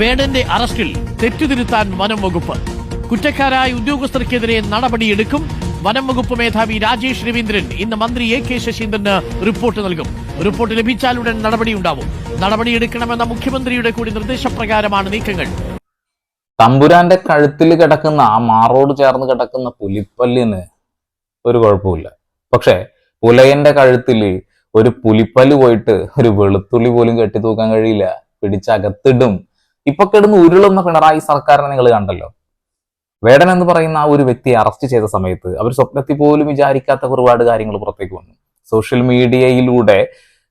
വേടന്റെ അറസ്റ്റിൽ തെറ്റുതിരുത്താൻ വനം വകുപ്പ് കുറ്റക്കാരായ ഉദ്യോഗസ്ഥർക്കെതിരെ നടപടിയെടുക്കും. വനം വകുപ്പ് മേധാവി രാജേഷ് രവീന്ദ്രൻ ഇന്ന് മന്ത്രി എ കെ ശശീന്ദ്രന് റിപ്പോർട്ട് നൽകും. റിപ്പോർട്ട് ലഭിച്ചാലുടൻ നടപടിയുണ്ടാവും നടപടിയെടുക്കണമെന്ന മുഖ്യമന്ത്രിയുടെ കൂടി നിർദ്ദേശപ്രകാരമാണ് നീക്കങ്ങൾ. തമ്പുരാന്റെ കഴുത്തിൽ കിടക്കുന്ന ആ മാറോട് ചേർന്ന് കിടക്കുന്ന പുലിപ്പല്ലിന് ഒരു കുഴപ്പമില്ല. പക്ഷേ പുലയന്റെ കഴുത്തിൽ ഒരു പുലിപ്പല്ല് പോയിട്ട് ഒരു വെളുത്തുള്ളി പോലും കെട്ടി തൂക്കാൻ കഴിയില്ല. പിടിച്ചകത്തിടും. ഇപ്പൊ കിടന്ന് ഉരുളുന്ന പിണറായി സർക്കാരിനെ നിങ്ങൾ കണ്ടല്ലോ. വേടൻ എന്ന് പറയുന്ന ആ ഒരു വ്യക്തിയെ അറസ്റ്റ് ചെയ്ത സമയത്ത് അവർ സ്വപ്നത്തിൽ പോലും വിചാരിക്കാത്ത ഒരുപാട് കാര്യങ്ങൾ പുറത്തേക്ക് വന്നു. സോഷ്യൽ മീഡിയയിലൂടെ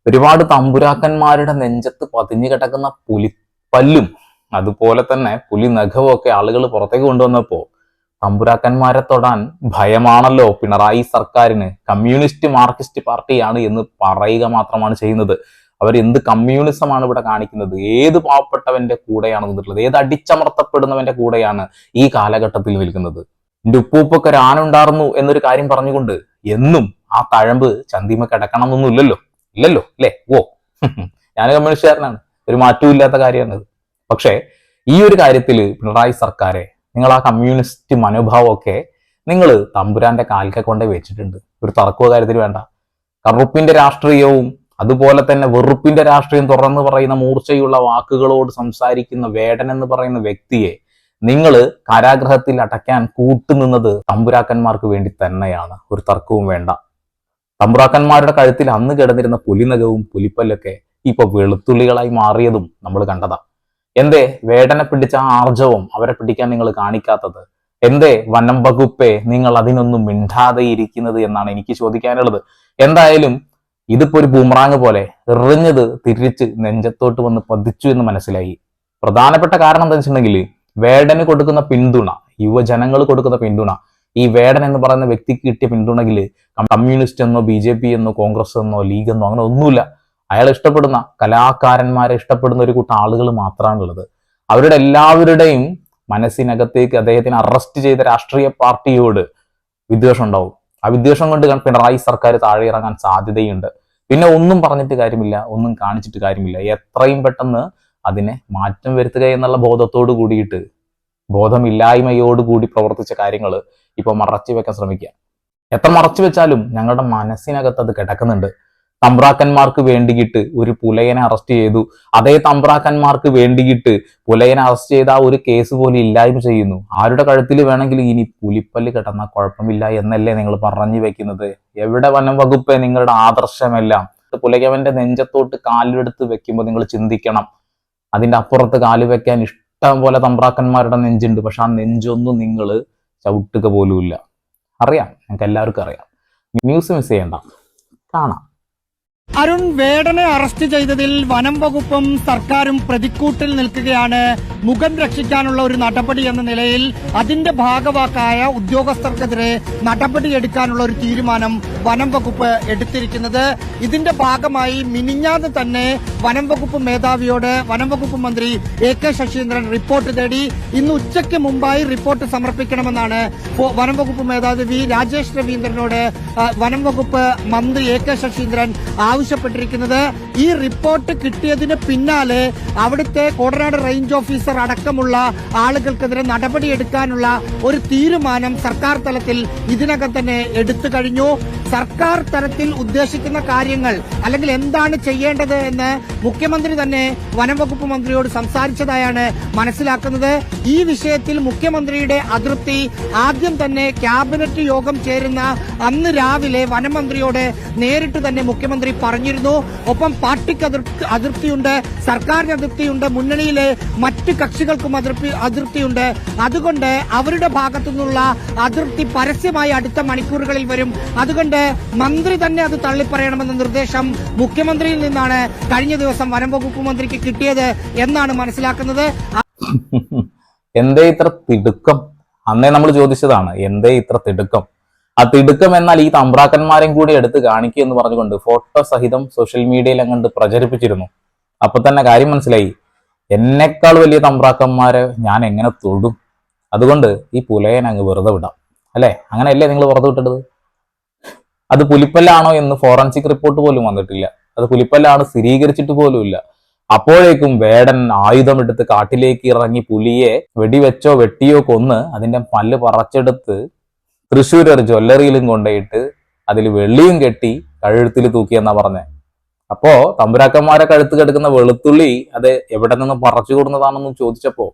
ഒരുപാട് തമ്പുരാക്കന്മാരുടെ നെഞ്ചത്ത് പതിഞ്ഞു കിടക്കുന്ന പുലി പല്ലും അതുപോലെ തന്നെ പുലി നഖവും ഒക്കെ ആളുകൾ പുറത്തേക്ക് കൊണ്ടുവന്നപ്പോ തമ്പുരാക്കന്മാരെ തൊടാൻ ഭയമാണല്ലോ പിണറായി സർക്കാരിന്. കമ്മ്യൂണിസ്റ്റ് മാർക്സിസ്റ്റ് പാർട്ടിയാണ് എന്ന് പറയുക മാത്രമാണ് ചെയ്യുന്നത്. അവർ എന്ത് കമ്മ്യൂണിസമാണ് ഇവിടെ കാണിക്കുന്നത്? ഏത് പാവപ്പെട്ടവന്റെ കൂടെയാണ് നിന്നിട്ടുള്ളത്? ഏത് അടിച്ചമർത്തപ്പെടുന്നവന്റെ കൂടെയാണ് ഈ കാലഘട്ടത്തിൽ നിൽക്കുന്നത്? എന്റെ ഉപ്പൂപ്പൊക്കെ ഒരു ആനുണ്ടാർന്നു എന്നൊരു കാര്യം പറഞ്ഞുകൊണ്ട് എന്നും ആ തഴമ്പ് ചന്തിമ കിടക്കണം എന്നൊന്നും ഇല്ലല്ലോ? ഇല്ലല്ലോ അല്ലേ? ഓ ഞാൻ കമ്മ്യൂണിസ്റ്റുകാരനാണ്. ഒരു മാറ്റവും ഇല്ലാത്ത കാര്യമാണത്. പക്ഷേ ഈ ഒരു കാര്യത്തിൽ പിണറായി സർക്കാരെ നിങ്ങൾ ആ കമ്മ്യൂണിസ്റ്റ് മനോഭാവമൊക്കെ നിങ്ങൾ തമ്പുരാന്റെ കാൽക്കെ കൊണ്ടേ വെച്ചിട്ടുണ്ട്. ഒരു തർക്കവും കാര്യത്തിൽ വേണ്ട. കറുപ്പിന്റെ രാഷ്ട്രീയവും അതുപോലെ തന്നെ വെറുപ്പിന്റെ രാഷ്ട്രീയം തുറന്നു പറയുന്ന മൂർച്ചയുള്ള വാക്കുകളോട് സംസാരിക്കുന്ന വേടൻ എന്ന് പറയുന്ന വ്യക്തിയെ നിങ്ങൾ കാരാഗ്രഹത്തിൽ അടയ്ക്കാൻ കൂട്ടുനിന്നത് തമ്പുരാക്കന്മാർക്ക് വേണ്ടി തന്നെയാണ്. ഒരു തർക്കവും വേണ്ട. തമ്പുരാക്കന്മാരുടെ കഴുത്തിൽ അന്ന് കിടന്നിരുന്ന പുലിനകവും പുലിപ്പല്ലൊക്കെ ഇപ്പൊ വെളുത്തുള്ളികളായി മാറിയതും നമ്മൾ കണ്ടതാ. എന്തേ വേടനെ പിടിച്ച ആ ആർജവം അവരെ പിടിക്കാൻ നിങ്ങൾ കാണിക്കാത്തത്? എന്തേ വനം വകുപ്പേ നിങ്ങൾ അതിനൊന്നും മിണ്ടാതെ ഇരിക്കുന്നത് എന്നാണ് എനിക്ക് ചോദിക്കാനുള്ളത്. എന്തായാലും ഇതിപ്പോ ഒരു ബൂമറാങ് പോലെ എറിഞ്ഞത് തിരിച്ച് നെഞ്ചത്തോട്ട് വന്ന് പതിച്ചു എന്ന് മനസ്സിലായി. പ്രധാനപ്പെട്ട കാരണം എന്താ വെച്ചിട്ടുണ്ടെങ്കിൽ വേടന് കൊടുക്കുന്ന പിന്തുണ യുവജനങ്ങൾ കൊടുക്കുന്ന പിന്തുണ. ഈ വേടൻ എന്ന് പറയുന്ന വ്യക്തിക്ക് കിട്ടിയ പിന്തുണയിൽ കമ്മ്യൂണിസ്റ്റ് എന്നോ ബി ജെ പി എന്നോ കോൺഗ്രസ് എന്നോ ലീഗ് എന്നോ അങ്ങനെ ഒന്നുമില്ല. അയാൾ ഇഷ്ടപ്പെടുന്ന കലാകാരന്മാരെ ഇഷ്ടപ്പെടുന്ന ഒരു കൂട്ടം ആളുകൾ മാത്രമാണുള്ളത്. അവരുടെ എല്ലാവരുടെയും മനസ്സിനകത്തേക്ക് അദ്ദേഹത്തിന് അറസ്റ്റ് ചെയ്ത രാഷ്ട്രീയ പാർട്ടിയോട് വിദ്വേഷം ഉണ്ടാവും. ആ വിദ്വേഷം കൊണ്ട് പിണറായി സർക്കാർ താഴെ ഇറങ്ങാൻ സാധ്യതയുണ്ട്. പിന്നെ ഒന്നും പറഞ്ഞിട്ട് കാര്യമില്ല ഒന്നും കാണിച്ചിട്ട് കാര്യമില്ല. എത്രയും പെട്ടെന്ന് അതിനെ മാറ്റം വരുത്തുക എന്നുള്ള ബോധത്തോട് കൂടിയിട്ട് ബോധമില്ലായ്മയോട് കൂടി പ്രവർത്തിച്ച കാര്യങ്ങൾ ഇപ്പൊ മറച്ചു വെക്കാൻ ശ്രമിക്കുക. എത്ര മറച്ചു വെച്ചാലും ഞങ്ങളുടെ മനസ്സിനകത്ത് അത് കിടക്കുന്നുണ്ട്. തമ്പ്രാക്കന്മാർക്ക് വേണ്ടിയിട്ട് ഒരു പുലയനെ അറസ്റ്റ് ചെയ്തു. അതേ തമ്പ്രാക്കന്മാർക്ക് വേണ്ടിയിട്ട് പുലയനെ അറസ്റ്റ് ചെയ്ത ആ ഒരു കേസ് പോലും ഇല്ലായ്മ ചെയ്യുന്നു. ആരുടെ കഴുത്തിൽ വേണമെങ്കിലും ഇനി പുലിപ്പല്ല് കിട്ടുന്ന കുഴപ്പമില്ല എന്നല്ലേ നിങ്ങൾ പറഞ്ഞു വെക്കുന്നത്? എവിടെ വനം വകുപ്പ് നിങ്ങളുടെ ആദർശമെല്ലാം? പുലയവന്റെ നെഞ്ചത്തോട്ട് കാലെടുത്ത് വെക്കുമ്പോൾ നിങ്ങൾ ചിന്തിക്കണം. അതിന്റെ അപ്പുറത്ത് കാൽ വെക്കാൻ ഇഷ്ടം പോലെ തമ്പ്രാക്കന്മാരുടെ നെഞ്ചുണ്ട്. പക്ഷെ ആ നെഞ്ചൊന്നും നിങ്ങൾ ചവിട്ടുക പോലുമില്ല. അറിയാം. ഞങ്ങൾക്ക് എല്ലാവർക്കും അറിയാം. ന്യൂസ് മിസ് ചെയ്യണ്ട. കാണാം. അരുൺ വേടനെ അറസ്റ്റ് ചെയ്തതിൽ വനം വകുപ്പും സർക്കാരും പ്രതിക്കൂട്ടിൽ നിൽക്കുകയാണ് മുഖം രക്ഷിക്കാനുള്ള ഒരു നടപടി എന്ന നിലയിൽ അതിന്റെ ഭാഗവാക്കായ ഉദ്യോഗസ്ഥർക്കെതിരെ നടപടിയെടുക്കാനുള്ള ഒരു തീരുമാനം വനം വകുപ്പ് എടുത്തിരിക്കുന്നത്. ഇതിന്റെ ഭാഗമായി മിനിഞ്ഞാന്ന് തന്നെ വനം വകുപ്പ് മേധാവിയോട് വനം വകുപ്പ് മന്ത്രി എ കെ ശശീന്ദ്രൻ റിപ്പോർട്ട് തേടി ഇന്ന് ഉച്ചയ്ക്ക് മുമ്പായി റിപ്പോർട്ട് സമർപ്പിക്കണമെന്നാണ് വനം വകുപ്പ് മേധാവി രാജേഷ് രവീന്ദ്രനോട് വനം വകുപ്പ് മന്ത്രി എ കെ ശശീന്ദ്രൻ ആവശ്യപ്പെട്ടിരിക്കുന്നത്. ഈ റിപ്പോർട്ട് കിട്ടിയതിന് പിന്നാലെ അവിടുത്തെ കോടനാട് റേഞ്ച് ഓഫീസർ അടക്കമുള്ള ആളുകൾക്കെതിരെ നടപടിയെടുക്കാനുള്ള ഒരു തീരുമാനം സർക്കാർ തലത്തിൽ ഇതിനകം തന്നെ എടുത്തു കഴിഞ്ഞു. സർക്കാർ തലത്തിൽ ഉദ്ദേശിക്കുന്ന കാര്യങ്ങൾ അല്ലെങ്കിൽ എന്താണ് ചെയ്യേണ്ടത് എന്ന് മുഖ്യമന്ത്രി തന്നെ വനം വകുപ്പ് മന്ത്രിയോട് സംസാരിച്ചതായാണ് മനസ്സിലാക്കുന്നത്. ഈ വിഷയത്തിൽ മുഖ്യമന്ത്രിയുടെ അതൃപ്തി ആദ്യം തന്നെ ക്യാബിനറ്റ് യോഗം ചേരുന്ന അന്ന് രാവിലെ വനമന്ത്രിയോട് നേരിട്ട് തന്നെ മുഖ്യമന്ത്രി പറഞ്ഞിരുന്നു. ഒപ്പം പാർട്ടിക്ക് അതിർത്തിയുണ്ട് സർക്കാരിന് അതിർത്തിയുണ്ട് മുന്നണിയിലെ മറ്റ് കക്ഷികൾക്കും അതിർത്തി അതിർത്തിയുണ്ട്. അതുകൊണ്ട് അവരുടെ ഭാഗത്തു നിന്നുള്ള അതിർത്തി പരസ്യമായി അടുത്ത മണിക്കൂറുകളിൽ വരും. അതുകൊണ്ട് മന്ത്രി തന്നെ അത് തള്ളിപ്പറയണമെന്ന നിർദ്ദേശം മുഖ്യമന്ത്രിയിൽ നിന്നാണ് കഴിഞ്ഞ ദിവസം വനം വകുപ്പ് മന്ത്രിക്ക് കിട്ടിയത് എന്നാണ് മനസ്സിലാക്കുന്നത്. എന്തേ ഇത്ര തിടുക്കം? അന്നേ നമ്മൾ ചോദിച്ചതാണ് എന്തേ ഇത്ര തിടുക്കം? ആ തിടുക്കം എന്നാൽ ഈ തമ്പ്രാക്കന്മാരെയും കൂടി എടുത്ത് കാണിക്കുക എന്ന് പറഞ്ഞുകൊണ്ട് ഫോട്ടോ സഹിതം സോഷ്യൽ മീഡിയയിൽ അങ്ങോട്ട് പ്രചരിപ്പിച്ചിരുന്നു. അപ്പൊ തന്നെ കാര്യം മനസ്സിലായി. എന്നെക്കാൾ വലിയ തമ്പ്രാക്കന്മാരെ ഞാൻ എങ്ങനെ തൊടും? അതുകൊണ്ട് ഈ പുലയൻ അങ്ങ് വെറുതെ വിടാം. അല്ലേ? അങ്ങനെയല്ലേ നിങ്ങൾ വെറുതെ വിട്ടത് അത് പുലിപ്പല്ലാണോ എന്ന് ഫോറൻസിക് റിപ്പോർട്ട് പോലും വന്നിട്ടില്ല. അത് പുലിപ്പല്ലാണ് സ്ഥിരീകരിച്ചിട്ട് പോലുമില്ല അപ്പോഴേക്കും വേടൻ ആയുധം ആയുധമെടുത്ത് കാട്ടിലേക്ക് ഇറങ്ങി പുലിയെ വെടിവെച്ചോ വെട്ടിയോ കൊന്ന് അതിന്റെ പല്ല് പറച്ചെടുത്ത് തൃശ്ശൂർ ഒരു ജ്വല്ലറിയിലും കൊണ്ടുപോയിട്ട് അതിൽ വെള്ളിയും കെട്ടി കഴുത്തിൽ തൂക്കി തൂക്കിയെന്നാ പറഞ്ഞേ. അപ്പോ തമ്പുരാക്കന്മാരെ കഴുത്ത് കെടുക്കുന്ന വെളുത്തുള്ളി അത് എവിടെ നിന്ന് പറിച്ചു കൊടുന്നതാണെന്ന് ചോദിച്ചപ്പോ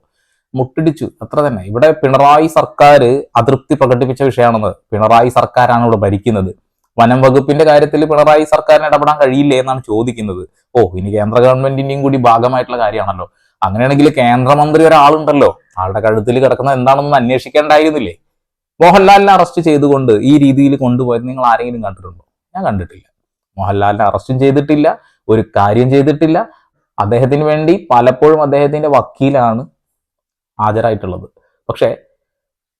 മുട്ടിടിച്ചു. അത്ര തന്നെ. ഇവിടെ പിണറായി സർക്കാർ അതൃപ്തി പ്രകടിപ്പിച്ച വിഷയമാണെന്ന് പിണറായി സർക്കാരാണ് ഇവിടെ ഭരിക്കുന്നത്. വനം വകുപ്പിന്റെ കാര്യത്തിൽ പിണറായി സർക്കാരിന് ഇടപെടാൻ കഴിയില്ലേ എന്നാണ് ചോദിക്കുന്നത്. ഓ ഇനി കേന്ദ്ര ഗവൺമെന്റിന്റെയും കൂടി ഭാഗമായിട്ടുള്ള കാര്യമാണല്ലോ. അങ്ങനെയാണെങ്കിൽ കേന്ദ്രമന്ത്രി ഒരാളുണ്ടല്ലോ. ആളുടെ കഴുത്തിൽ കിടക്കുന്നത് എന്താണെന്ന് അന്വേഷിക്കേണ്ടായിരുന്നില്ലേ? മോഹൻലാലിനെ അറസ്റ്റ് ചെയ്തുകൊണ്ട് ഈ രീതിയിൽ കൊണ്ടുപോയത് നിങ്ങൾ ആരെങ്കിലും കണ്ടിട്ടുണ്ടോ? ഞാൻ കണ്ടിട്ടില്ല. മോഹൻലാലിനെ അറസ്റ്റും ചെയ്തിട്ടില്ല ഒരു കാര്യം ചെയ്തിട്ടില്ല. അദ്ദേഹത്തിന് വേണ്ടി പലപ്പോഴും അദ്ദേഹത്തിന്റെ വക്കീലാണ് ഹാജരായിട്ടുള്ളത്. പക്ഷെ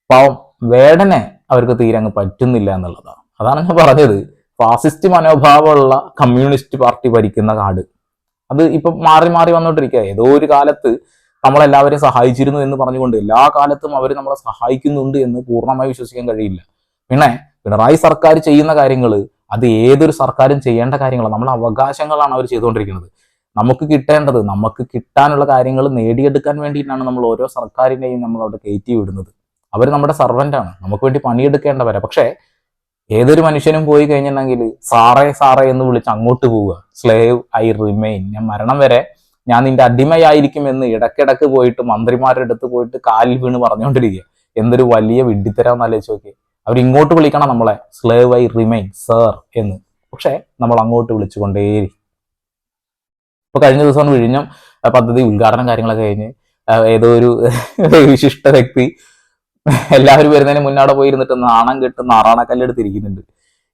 പാവം വേടനെ അവർക്ക് തീരെ അങ്ങ് പറ്റുന്നില്ല എന്നുള്ളതാണ്. അതാണ് ഞാൻ പറഞ്ഞത്. ഫാസിസ്റ്റ് മനോഭാവമുള്ള കമ്മ്യൂണിസ്റ്റ് പാർട്ടി ഭരിക്കുന്ന കാട്. അത് ഇപ്പൊ മാറി മാറി വന്നോണ്ടിരിക്കുക ഏതോ ഒരു കാലത്ത് നമ്മളെല്ലാവരെയും സഹായിച്ചിരുന്നു എന്ന് പറഞ്ഞുകൊണ്ട് എല്ലാ കാലത്തും അവർ നമ്മളെ സഹായിക്കുന്നുണ്ട് എന്ന് പൂർണമായി വിശ്വസിക്കാൻ കഴിയില്ല. പിന്നെ പിണറായി സർക്കാർ ചെയ്യുന്ന കാര്യങ്ങൾ അത് ഏതൊരു സർക്കാരും ചെയ്യേണ്ട കാര്യങ്ങളാണ് നമ്മളെ അവകാശങ്ങളാണ് അവർ ചെയ്തുകൊണ്ടിരിക്കുന്നത്. നമുക്ക് കിട്ടേണ്ടത് നമുക്ക് കിട്ടാനുള്ള കാര്യങ്ങൾ നേടിയെടുക്കാൻ വേണ്ടിയിട്ടാണ് നമ്മൾ ഓരോ സർക്കാരിനെയും നമ്മൾ അവിടെ കയറ്റി വിടുന്നത്. അവർ നമ്മുടെ സർവന്റാണ് നമുക്ക് വേണ്ടി പണിയെടുക്കേണ്ടവരെ. പക്ഷേ ഏതൊരു മനുഷ്യനും പോയി കഴിഞ്ഞിട്ടുണ്ടെങ്കിൽ സാറേ സാറേ എന്ന് വിളിച്ച് അങ്ങോട്ട് പോവുക. സ്ലേവ് ഐ റിമെയിൻ ഞാൻ മരണം വരെ ഞാൻ നിന്റെ അടിമയായിരിക്കും എന്ന് ഇടക്കിടക്ക് പോയിട്ട് മന്ത്രിമാരുടെ അടുത്ത് പോയിട്ട് കാലിൽ വീണ് പറഞ്ഞുകൊണ്ടിരിക്കുക. എന്തൊരു വലിയ വിഡ്ഢിത്തരാന്ന് ആലോചിച്ച് നോക്കി. അവർ ഇങ്ങോട്ട് വിളിക്കണം നമ്മളെ. സ്ലേവ് ഐ റിമൈൻ സർ എന്ന്. പക്ഷേ നമ്മൾ അങ്ങോട്ട് വിളിച്ചുകൊണ്ടേയിരിക്കും. ഇപ്പൊ കഴിഞ്ഞ ദിവസം വിഴിഞ്ഞം പദ്ധതി ഉദ്ഘാടനം കാര്യങ്ങളൊക്കെ കഴിഞ്ഞ് ഏതോ ഒരു വിശിഷ്ട വ്യക്തി എല്ലാവരും വരുന്നതിന് മുന്നാടെ പോയിരുന്നിട്ട് നാണം കെട്ട് നാറാണക്കല്ലെടുത്തിരിക്കുന്നുണ്ട്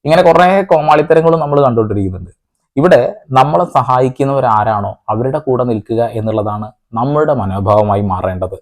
ഇങ്ങനെ കുറെ കോമാളിത്തരങ്ങളും നമ്മൾ കണ്ടുകൊണ്ടിരിക്കുന്നുണ്ട്. ഇവിടെ നമ്മളെ സഹായിക്കുന്നവർ ആരാണോ അവരുടെ കൂടെ നിൽക്കുക എന്നുള്ളതാണ് നമ്മളുടെ മനോഭാവമായി മാറേണ്ടത്.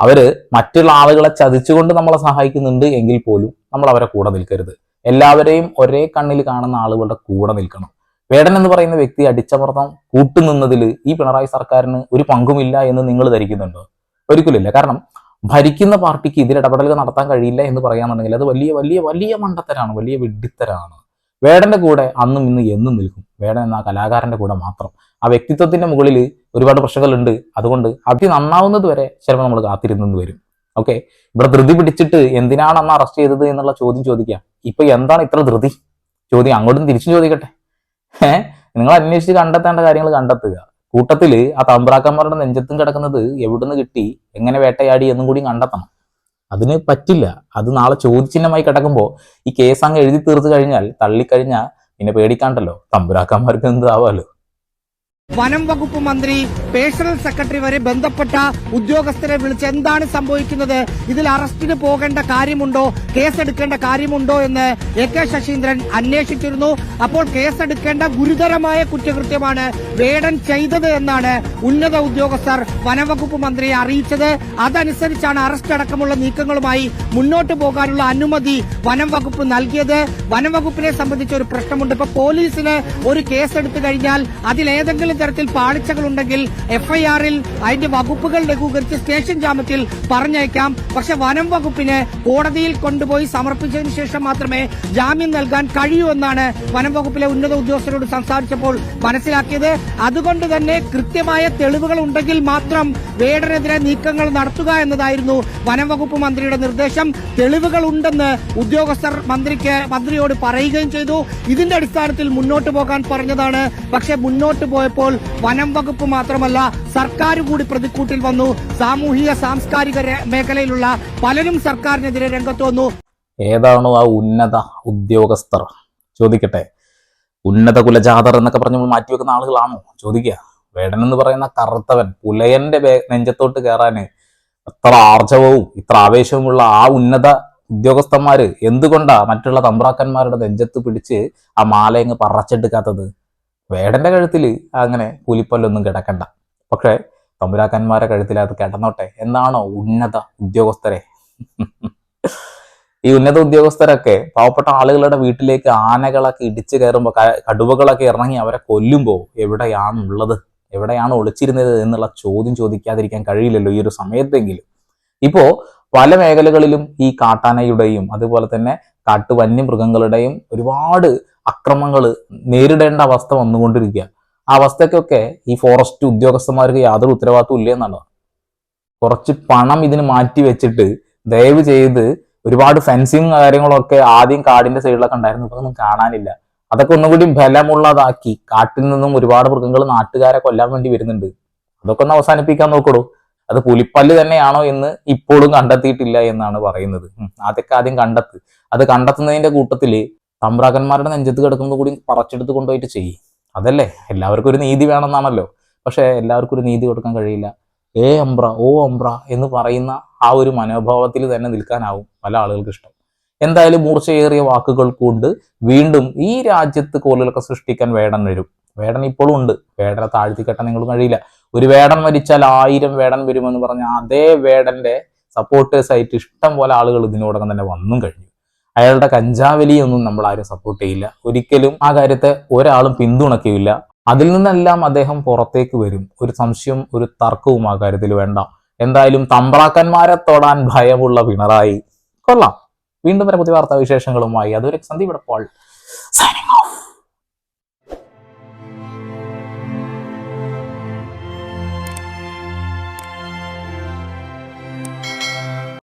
അവർ മറ്റുള്ള ആളുകളെ ചതിച്ചുകൊണ്ട് നമ്മളെ സഹായിക്കുന്നുണ്ട് എങ്കിൽ പോലും നമ്മൾ അവരെ കൂടെ നിൽക്കരുത്. എല്ലാവരെയും ഒരേ കണ്ണിൽ കാണുന്ന ആളുകളുടെ കൂടെ നിൽക്കണം. വേടൻ എന്ന് പറയുന്ന വ്യക്തി അടിച്ചമർത്തം കൂട്ടുനിന്നതിൽ ഈ പിണറായി സർക്കാരിന് ഒരു പങ്കുമില്ല എന്ന് നിങ്ങൾ ധരിക്കുന്നുണ്ടോ? ഒരിക്കലില്ല കാരണം ഭരിക്കുന്ന പാർട്ടിക്ക് ഇതിൽ ഇടപെടലുകൾ നടത്താൻ കഴിയില്ല എന്ന് പറയാന്നുണ്ടെങ്കിൽ അത് വലിയ വലിയ വലിയ മണ്ടത്തരാണ് വലിയ വിഡ്ഢിത്തരാണ്. വേടന്റെ കൂടെ അന്നും ഇന്നും എന്നും നിൽക്കും. വേടൻ എന്ന ആ കലാകാരന്റെ കൂടെ മാത്രം. ആ വ്യക്തിത്വത്തിന്റെ മുകളിൽ ഒരുപാട് പ്രശ്നങ്ങളുണ്ട്. അതുകൊണ്ട് അതി നന്നാവുന്നത് വരെ ചിലപ്പോൾ നമ്മൾ കാത്തിരുന്നെന്ന് വരും. ഓക്കെ? ഇവിടെ ധൃതി പിടിച്ചിട്ട് എന്തിനാണ് അന്ന് അറസ്റ്റ് ചെയ്തത് എന്നുള്ള ചോദ്യം ചോദിക്കാം. ഇപ്പൊ എന്താണ് ഇത്ര ധൃതി? ചോദ്യം അങ്ങോട്ടും തിരിച്ചും ചോദിക്കട്ടെ. ഏഹ് നിങ്ങൾ അന്വേഷിച്ച് കണ്ടെത്തേണ്ട കാര്യങ്ങൾ കണ്ടെത്തുക. കൂട്ടത്തിൽ ആ തമ്പ്രാക്കന്മാരുടെ നെഞ്ചത്തും കിടക്കുന്നത് എവിടുന്ന് കിട്ടി എങ്ങനെ വേട്ടയാടി എന്നും കൂടി കണ്ടെത്തണം. അതിന് പറ്റില്ല. അത് നാളെ ചോദ്യചിഹ്നമായി കിടക്കുമ്പോൾ ഈ കേസ് അങ്ങ് എഴുതി തീർത്തു കഴിഞ്ഞാൽ തള്ളിക്കഴിഞ്ഞാൽ പിന്നെ പേടിക്കാണ്ടല്ലോ. തമ്പുരാക്കന്മാർക്ക് എന്താവാലോ വനം വകുപ്പ് മന്ത്രി പേഴ്സണൽ സെക്രട്ടറി വരെ ബന്ധപ്പെട്ട ഉദ്യോഗസ്ഥരെ വിളിച്ച് എന്താണ് സംഭവിക്കുന്നത്? ഇതിൽ അറസ്റ്റിന് പോകേണ്ട കാര്യമുണ്ടോ? കേസെടുക്കേണ്ട കാര്യമുണ്ടോ എന്ന് എ കെ ശശീന്ദ്രൻ അന്വേഷിച്ചിരുന്നു. അപ്പോൾ കേസെടുക്കേണ്ട ഗുരുതരമായ കുറ്റകൃത്യമാണ് വേടൻ ചെയ്തത് എന്നാണ് ഉന്നത ഉദ്യോഗസ്ഥർ വനംവകുപ്പ് മന്ത്രിയെ അറിയിച്ചത്. അതനുസരിച്ചാണ് അറസ്റ്റ് അടക്കമുള്ള നീക്കങ്ങളുമായി മുന്നോട്ട് പോകാനുള്ള അനുമതി വനംവകുപ്പ് നൽകിയത്. വനം വകുപ്പിനെ സംബന്ധിച്ച് ഒരു പ്രശ്നമുണ്ട്. ഇപ്പൊ പോലീസിന് ഒരു കേസെടുത്തു കഴിഞ്ഞാൽ അതിലേതെങ്കിലും തരത്തിൽ പാളിച്ചകളുണ്ടെങ്കിൽ എഫ്ഐആറിൽ അതിന്റെ വകുപ്പുകൾ ലഘൂകരിച്ച് സ്റ്റേഷൻ ജാമ്യത്തിൽ പറഞ്ഞയക്കാം. പക്ഷെ വനം വകുപ്പിന് കോടതിയിൽ കൊണ്ടുപോയി സമർപ്പിച്ചതിന് ശേഷം മാത്രമേ ജാമ്യം നൽകാൻ കഴിയൂ എന്നാണ് വനം വകുപ്പിലെ ഉന്നത ഉദ്യോഗസ്ഥരോട് സംസാരിച്ചപ്പോൾ മനസ്സിലാക്കിയത്. അതുകൊണ്ട് തന്നെ കൃത്യമായ തെളിവുകൾ ഉണ്ടെങ്കിൽ മാത്രം വേടനെതിരെ നീക്കങ്ങൾ നടത്തുക എന്നതായിരുന്നു വനം വകുപ്പ് മന്ത്രിയുടെ നിർദ്ദേശം. തെളിവുകൾ ഉണ്ടെന്ന് ഉദ്യോഗസ്ഥർ മന്ത്രിക്ക് മന്ത്രിയോട് പറയുകയും ചെയ്തു. ഇതിന്റെ അടിസ്ഥാനത്തിൽ മുന്നോട്ട് പോകാൻ പറഞ്ഞതാണ്. പക്ഷെ മുന്നോട്ട് പോയപ്പോൾ വനം വകുപ്പ് മാത്രമല്ല സർക്കാർ കൂടി പ്രതിക്കൂട്ടിൽ വന്നു. സാമൂഹിക സാംസ്കാരിക മേഖലയിലുള്ള പലരും സർക്കാരിനെതിരെ രംഗത്ത് വന്നു. ഏതാണോ ആ ഉന്നത ഉദ്യോഗസ്ഥർ? ചോദിക്കട്ടെ. ഉന്നത കുലജാതർ എന്നൊക്കെ പറഞ്ഞ് മാറ്റി വെക്കുന്ന ആളുകളാണോ? ചോദിക്കുക. വേടൻ എന്ന് പറയുന്ന കറുത്തവൻ പുലയന്റെ നെഞ്ചത്തോട്ട് കയറാന് എത്ര ആർജവവും ഇത്ര ആവേശവുമുള്ള ആ ഉന്നത ഉദ്യോഗസ്ഥന്മാര് എന്തുകൊണ്ടാ മറ്റുള്ള തമ്പ്രാക്കന്മാരുടെ നെഞ്ചത്ത് പിടിച്ച് ആ മാലയങ്ങ് പറച്ചെടുക്കാത്തത്? വേടന്റെ കഴുത്തിൽ അങ്ങനെ പുലിപ്പല്ലൊന്നും കിടക്കണ്ട. പക്ഷേ തമ്പുരാക്കന്മാരെ കഴുത്തിൽ അത് കിടന്നോട്ടെ എന്നാണോ ഉന്നത ഉദ്യോഗസ്ഥരെ. ഈ ഉന്നത ഉദ്യോഗസ്ഥരൊക്കെ പാവപ്പെട്ട ആളുകളുടെ വീട്ടിലേക്ക് ആനകളൊക്കെ ഇടിച്ചു കയറുമ്പോൾ കടുവകളൊക്കെ ഇറങ്ങി അവരെ കൊല്ലുമ്പോൾ എവിടെയാണുള്ളത്? എവിടെയാണ് ഒളിച്ചിരുന്നത് എന്നുള്ള ചോദ്യം ചോദിക്കാതിരിക്കാൻ കഴിയില്ലല്ലോ ഈ ഒരു സമയത്തെങ്കിലും. ഇപ്പോ പല മേഖലകളിലും ഈ കാട്ടാനയുടെയും അതുപോലെ തന്നെ കാട്ടുവന്യമൃഗങ്ങളുടെയും ഒരുപാട് അക്രമങ്ങൾ നേരിടേണ്ട അവസ്ഥ വന്നുകൊണ്ടിരിക്കുക. ആ അവസ്ഥയ്ക്കൊക്കെ ഈ ഫോറസ്റ്റ് ഉദ്യോഗസ്ഥന്മാർക്ക് യാതൊരു ഉത്തരവാദിത്വം ഇല്ല എന്നാണ് കുറച്ച് പണം ഇതിന് മാറ്റി വെച്ചിട്ട് ദയവ് ചെയ്ത് ഒരുപാട് ഫെൻസിങ് കാര്യങ്ങളൊക്കെ ആദ്യം കാടിന്റെ സൈഡിലൊക്കെ ഉണ്ടായിരുന്നു. ഇപ്പൊ ഒന്നും കാണാനില്ല. അതൊക്കെ ഒന്നുകൂടി ബലമുള്ളതാക്കി കാട്ടിൽ നിന്നും ഒരുപാട് മൃഗങ്ങൾ നാട്ടുകാരെ കൊല്ലാൻ വേണ്ടി വരുന്നുണ്ട്. അതൊക്കെ ഒന്ന് അവസാനിപ്പിക്കാൻ നോക്കടൂ അത് പുലിപ്പല്ല് തന്നെയാണോ എന്ന് ഇപ്പോഴും കണ്ടെത്തിയിട്ടില്ല എന്നാണ് പറയുന്നത്. അതൊക്കെ ആദ്യം കണ്ടെത്ത്. അത് കണ്ടെത്തുന്നതിന്റെ കൂട്ടത്തിൽ തമ്പ്രാക്കന്മാരുടെ നെഞ്ചത്ത് കിടക്കുന്നത് കൂടി പറച്ചെടുത്ത് കൊണ്ടുപോയിട്ട് ചെയ്യും. അതല്ലേ? എല്ലാവർക്കും ഒരു നീതി വേണമെന്നാണല്ലോ. പക്ഷേ എല്ലാവർക്കും ഒരു നീതി കൊടുക്കാൻ കഴിയില്ല. ഏ അമ്പ്ര ഓ അമ്പ്ര എന്ന് പറയുന്ന ആ ഒരു മനോഭാവത്തിൽ തന്നെ നിൽക്കാനാവും പല ആളുകൾക്ക് ഇഷ്ടം. എന്തായാലും മൂർച്ചയേറിയ വാക്കുകൾ കൊണ്ട് വീണ്ടും ഈ രാജ്യത്ത് കോലുകളൊക്കെ സൃഷ്ടിക്കാൻ വേടൻ വരും. വേടൻ ഇപ്പോഴും ഉണ്ട്. വേടനെ താഴ്ത്തി കെട്ടാൻ നിങ്ങൾ കഴിയില്ല. ഒരു വേടൻ മരിച്ചാൽ ആയിരം വേടൻ വരുമെന്ന് പറഞ്ഞ അതേ വേടന്റെ സപ്പോർട്ടേഴ്സായിട്ട് ഇഷ്ടം പോലെ ആളുകൾ ഇതിനോടകം തന്നെ വന്നും കഴിഞ്ഞു. അയാളുടെ കഞ്ചാവലിയൊന്നും നമ്മൾ ആരും സപ്പോർട്ട് ചെയ്യില്ല. ഒരിക്കലും ആ കാര്യത്തെ ഒരാളും പിന്തുണയ്ക്കില്ല. അതിൽ നിന്നെല്ലാം അദ്ദേഹം പുറത്തേക്ക് വരും. ഒരു സംശയം ഒരു തർക്കവും ആ കാര്യത്തിൽ വേണ്ട. എന്തായാലും തമ്പ്രാക്കന്മാരെ തൊടാൻ ഭയമുള്ള പിണറായി. കൊള്ളാം. വീണ്ടും വരെ പുതിയ വാർത്താ വിശേഷങ്ങളുമായി അതൊരു സന്ദീപ് പോൾ. Signing off